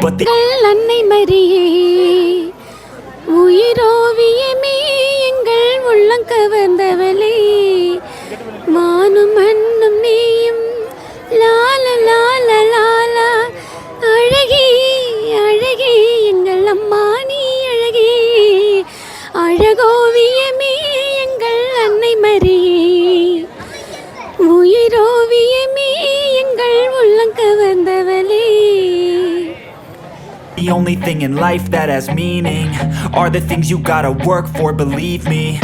But the அன்னை மரியே உயிரோ only thing in life that has meaning are the things you gotta work for, believe me.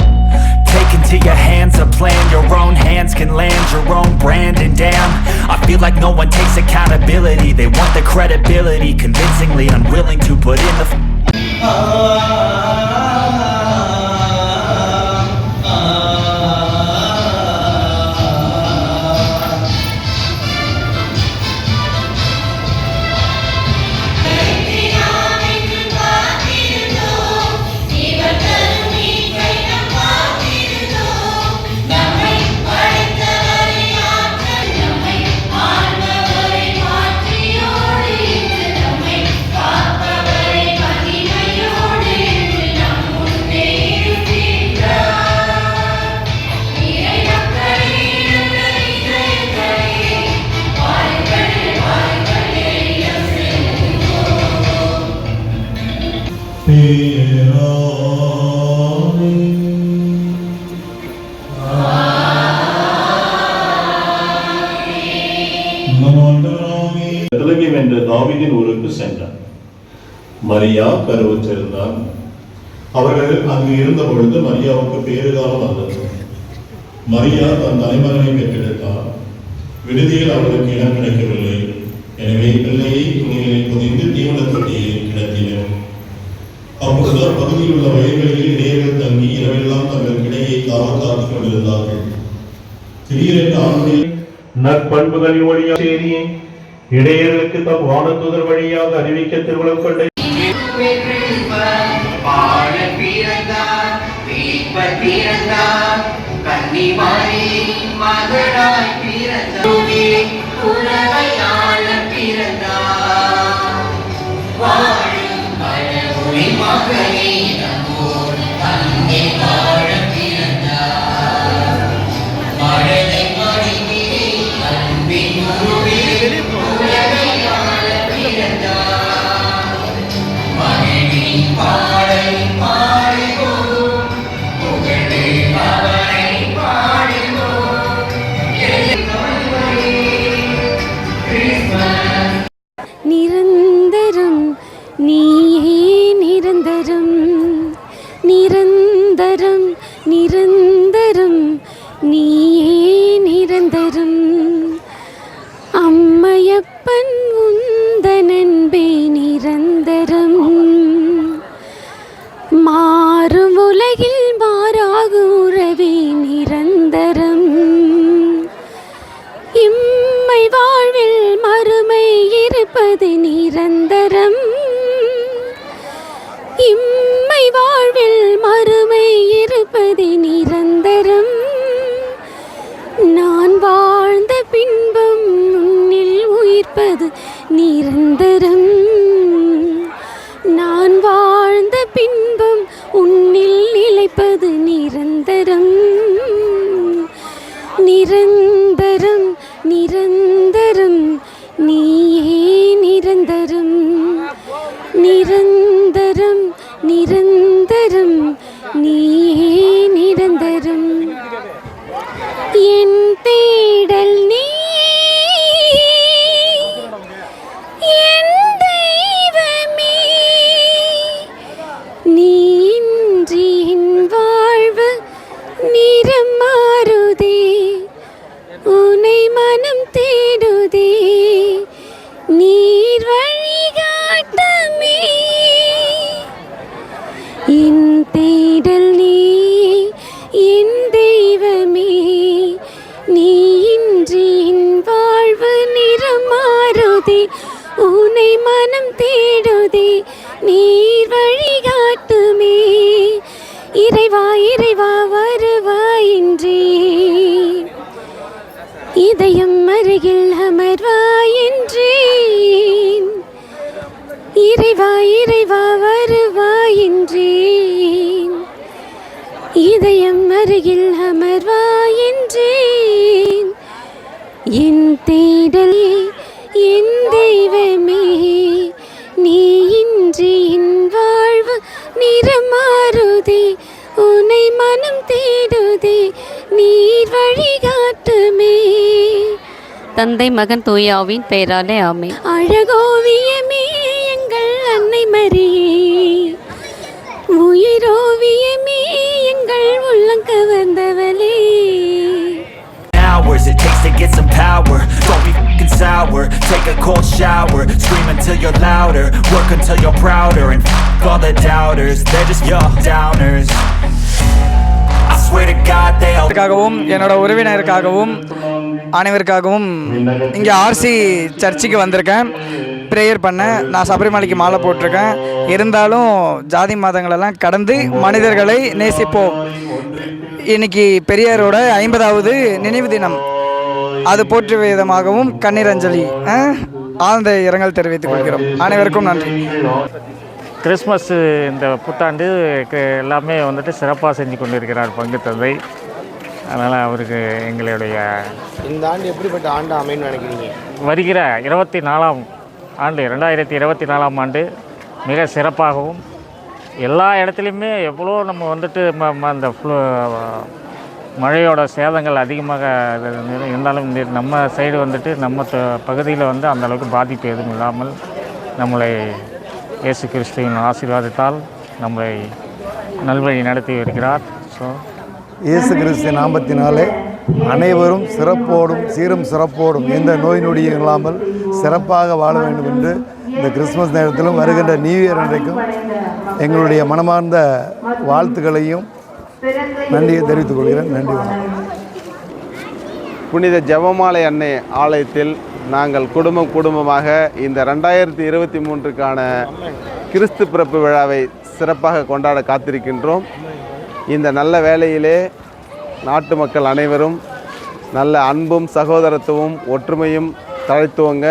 Take into your hands a plan, your own hands can land your own brand. And damn, I feel like no one takes accountability. They want the credibility, convincingly unwilling to put in the. f- என்ற தாவீதின் ஊருக்கு சென்றார் மரியா கருவுற்றிருந்தார் அவர்கள் அங்கு இருந்த பொழுது மரியாவுக்கு பேறுகாலம் வந்தது. மரியா தன் தலைமகனை பெற்றெடுத்தார் விடுதியில் அவர்களுக்கு இடம் கிடைக்கவில்லை. எனவே பிள்ளையை துணிகளில் புதிந்து தீவன தொட்டியில் கிடத்தினோம் அப்பொழுது அப்பகுதியில் உள்ள வயல்களில் இடையர்கள் தங்கி இரவெல்லாம் தங்கள் கிடையை காவல் காத்துக் கொண்டிருந்தார்கள். திடீரென்று ஆண்களில் நற்பண்புகளின் வழியாக செய்தியை இடையர்களுக்கு தம் வானதூதர் வழியாக அறிவிக்க திருவிழம் கொண்ட கடவுளை நிரந்தரம் நீயே நிரந்தரம். அம்மையப்பன் உந்த நண்பே நிரந்தரம். மாறும் உலகில் மாறாகும் உறவே நிரந்தரம். இம்மை வாழ்வில் மறுமை இருப்பது நிரந்தரம். இம்மை வாழ்வில் மறுமை இருப்பது நிரந்தரம். உயிர்ப்பது நிரந்தரம். நான் வாழ்ந்த பின்பும் உன்னில் நிலைப்பது நிரந்தரம். நிரந்தரம் நிரந்தரம் நீயே நிரந்தரம். நிரந்தரம் நிரந்தரம். இறைவா இறைவா வருவாய் என்றேன் இதயம் அருகில் அமர்வாய் என்றேன் என் தேடலே என் தெய்வமே நீ இன்றி என் வாழ்வு நிறமாறுதே. உன்னை மனம் தேடுதே நீர் வழிகாட்டுமே தந்தை மகன் தூயாவின் பெயராலே ஆமே அழகோவியமே அன்னை மரியே உயிரோவியமே எங்கள் உள்ளங்கவர்ந்தவளே hours it takes to get some power Don't be fing sour Take a cold shower Scream until you're louder Work until you're prouder And f all the doubters They're just your downers I swear to God they all க்காகவும் என்னோட உறவினருக்காகவும் அனைவருக்காகவும் இங்கே RC சர்ச்சுக்கு வந்திருக்கேன் prayer பண்ண நான் சபரிமலைக்கு மாலை போட்டிருக்கேன். இருந்தாலும் ஜாதி மதங்களெல்லாம் கடந்து மனிதர்களை நேசிப்போம். இன்னைக்கு பெரியாரோட ஐம்பதாவது நினைவு தினம். அது போற்று விதமாகவும் கண்ணீரஞ்சலி அஹ், ஆழ்ந்த இரங்கல் தெரிவித்துக் கொள்கிறோம். அனைவருக்கும் நன்றி. கிறிஸ்மஸ் இந்த புத்தாண்டு எல்லாமே வந்துட்டு சிறப்பாக செஞ்சு கொண்டிருக்கிறார் பங்கு தந்தை. அதனால் அவருக்கு எங்களுடைய இந்த ஆண்டு எப்படிப்பட்ட ஆண்டு அமைன்னு நினைக்கிறீங்க? வருகிற இருபத்தி நாலாம் ஆண்டு ரெண்டாயிரத்தி இருபத்தி நாலாம் ஆண்டு மிக சிறப்பாகவும் எல்லா இடத்துலையுமே எவ்வளோ நம்ம வந்துட்டு ம- ம- அந்த ஃப்ளூ மழையோட சேதங்கள் அதிகமாக இருந்தாலும் நம்ம சைடு வந்துட்டு நம்ம பகுதியில் வந்து அந்த அளவுக்கு பாதிப்பு எதுவும் இல்லாமல் நம்மளை இயேசு கிறிஸ்துவின் ஆசீர்வாதத்தால் நம்மளை நல்வழி நடத்தி வருகிறார். ஸோ இயேசு கிறிஸ்து நாற்பத்தி நாலு அனைவரும் சிறப்போடும் சீரும் சிறப்போடும் எந்த நோய் நொடியும் இல்லாமல் சிறப்பாக வாழ வேண்டும் என்று இந்த கிறிஸ்மஸ் நேரத்திலும் வருகின்ற நியூ இயர் அன்றைக்கும் எங்களுடைய மனமார்ந்த வாழ்த்துக்களையும் நன்றியை தெரிவித்துக் கொள்கிறேன். நன்றி வணக்கம். புனித ஜெபமாலை அன்னை ஆலயத்தில் நாங்கள் குடும்பம் குடும்பமாக இந்த ரெண்டாயிரத்தி இருபத்தி மூன்றுக்கான கிறிஸ்து பிறப்பு விழாவை சிறப்பாக கொண்டாட காத்திருக்கின்றோம். இந்த நல்ல வேளையிலே நாட்டு மக்கள் அனைவரும் நல்ல அன்பும் சகோதரத்துவம் ஒற்றுமையும் தழைத்துவங்க.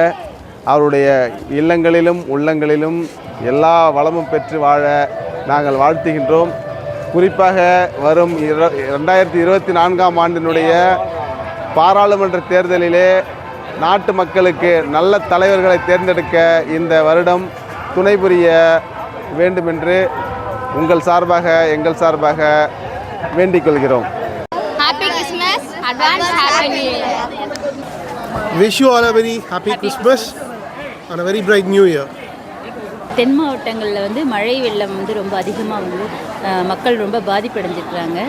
அவருடைய இல்லங்களிலும் உள்ளங்களிலும் எல்லா வளமும் பெற்று வாழ நாங்கள் வாழ்த்துகின்றோம். குறிப்பாக வரும் இர ரெண்டாயிரத்தி இருபத்தி நான்காம் ஆண்டினுடைய பாராளுமன்ற தேர்தலிலே நாட்டு மக்களுக்கு நல்ல தலைவர்களை தேர்ந்தெடுக்க இந்த வருடம் துணை புரிய வேண்டுமென்று உங்கள் சார்பாக எங்கள் சார்பாக வேண்டிக் கொள்கிறோம். Advance Happy New Year. Wish you all a very happy Christmas and a very bright New Year. தென் மாவட்டங்களில் வந்து மழை வெள்ளம் வந்து ரொம்ப அதிகமாக வந்து மக்கள் ரொம்ப பாதிப்படைஞ்சிருக்கிறாங்க.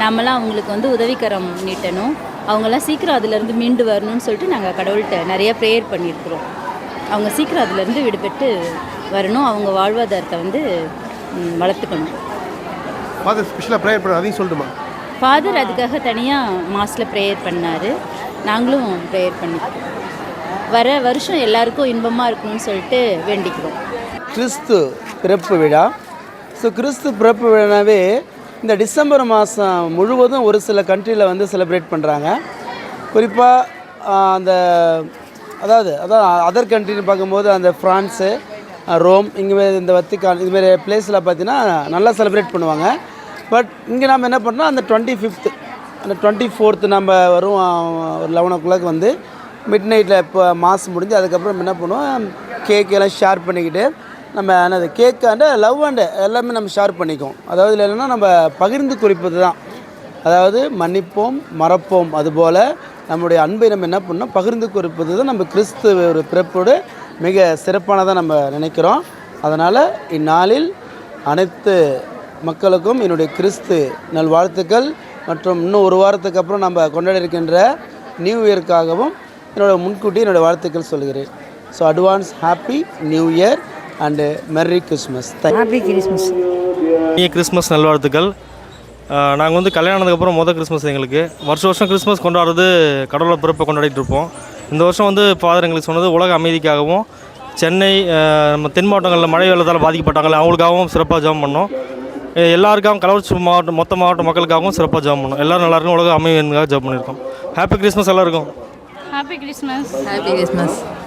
நாமெல்லாம் அவங்களுக்கு வந்து உதவிக்கரம் நீட்டணும். அவங்கெல்லாம் சீக்கிரம் அதுலேருந்து மீண்டு வரணும்னு சொல்லிட்டு நாங்கள் கடவுள்கிட்ட நிறைய ப்ரேயர் பண்ணியிருக்கிறோம். அவங்க சீக்கிரம் அதுலேருந்து விடுபட்டு வரணும். அவங்க வாழ்வாதாரத்தை வந்து வளர்த்துக்கணும். ஸ்பெஷலாக ப்ரேயர் பண்ண அதையும் சொல்லட்டுமா? ஃபாதர் அதுக்காக தனியாக மாஸில் ப்ரேயர் பண்ணார். நாங்களும் ப்ரேயர் பண்ணிக்கிறோம் வர வருஷம் எல்லாருக்கும் இன்பமாக இருக்கணும்னு சொல்லிட்டு வேண்டிக்கிறோம். கிறிஸ்து பிறப்பு விழா. ஸோ கிறிஸ்து பிறப்பு விழாவே இந்த டிசம்பர் மாதம் முழுவதும் ஒரு சில கண்ட்ரியில் வந்து செலிப்ரேட் பண்ணுறாங்க குறிப்பாக அந்த அதாவது அதான் அதர் கண்ட்ரின்னு பார்க்கும்போது அந்த ஃப்ரான்ஸு ரோம் இங்கே இந்த வத்திக்கான் இதுமாரி பிளேஸில் பார்த்தீங்கன்னா நல்லா செலிப்ரேட் பண்ணுவாங்க. பட் இங்கே நம்ம என்ன பண்ணோம் அந்த டுவெண்ட்டி ஃபிஃப்த்து அந்த டுவெண்ட்டி ஃபோர்த்து நம்ம வரும் ஒரு லெவன் ஓ கிளாக் வந்து மிட் நைட்டில் இப்போ மாதம் முடிஞ்சு அதுக்கப்புறம் என்ன பண்ணுவோம் கேக் எல்லாம் ஷேர் பண்ணிக்கிட்டு நம்ம என்னது கேக் அண்டு லவ் அண்டு எல்லாமே நம்ம ஷேர் பண்ணிக்குவோம். அதாவது என்னென்னா நம்ம பகிர்ந்து குறிப்பது தான். அதாவது மன்னிப்போம் மறப்போம் அதுபோல் நம்முடைய அன்பை நம்ம என்ன பண்ணோம் பகிர்ந்து குறிப்பது தான் நம்ம கிறிஸ்து ஒரு பிறப்போடு மிக சிறப்பானதாக நம்ம நினைக்கிறோம். அதனால் இந்நாளில் அனைத்து மக்களுக்கும் என்னுடைய கிறிஸ்து நல்வாழ்த்துக்கள். மற்றும் இன்னும் ஒரு வாரத்துக்கு அப்புறம் நம்ம கொண்டாட இருக்கின்ற நியூ இயர்க்காகவும் என்னோட முன்கூட்டி என்னோட வாழ்த்துக்கள் சொல்கிறேன் so advance happy new year and merry Christmas happy Christmas இனிய கிறிஸ்மஸ் நல்வாழ்த்துக்கள். நாங்கள் வந்து கல்யாணத்துக்கு அப்புறம் மொதல் கிறிஸ்மஸ் எங்களுக்கு. வருஷம் வருஷம் கிறிஸ்மஸ் கொண்டாடுறது கடவுளை பிறப்பை கொண்டாடிட்டு இருப்போம். இந்த வருஷம் வந்து ஃபாதர் எங்களுக்கு சொன்னது உலக அமைதிக்காகவும் சென்னை நம்ம தென் மாவட்டங்களில் மழை வெள்ளத்தால் பாதிக்கப்பட்டாங்களே அவங்களுக்காகவும் சிறப்பாக ஜெபம் பண்ணோம். எல்லாருக்காகவும் கள்ளக்குறிச்சி மாவட்டம் மொத்த மாவட்ட மக்களுக்காகவும் சிறப்பாக ஜெபம் பண்ணோம் எல்லாரும் நல்லா இருக்கும் உலக அமைதிக்காக ஜெபம் பண்ணியிருக்கோம். ஹாப்பி கிறிஸ்மஸ் எல்லாருக்கும். Happy Christmas Happy Christmas.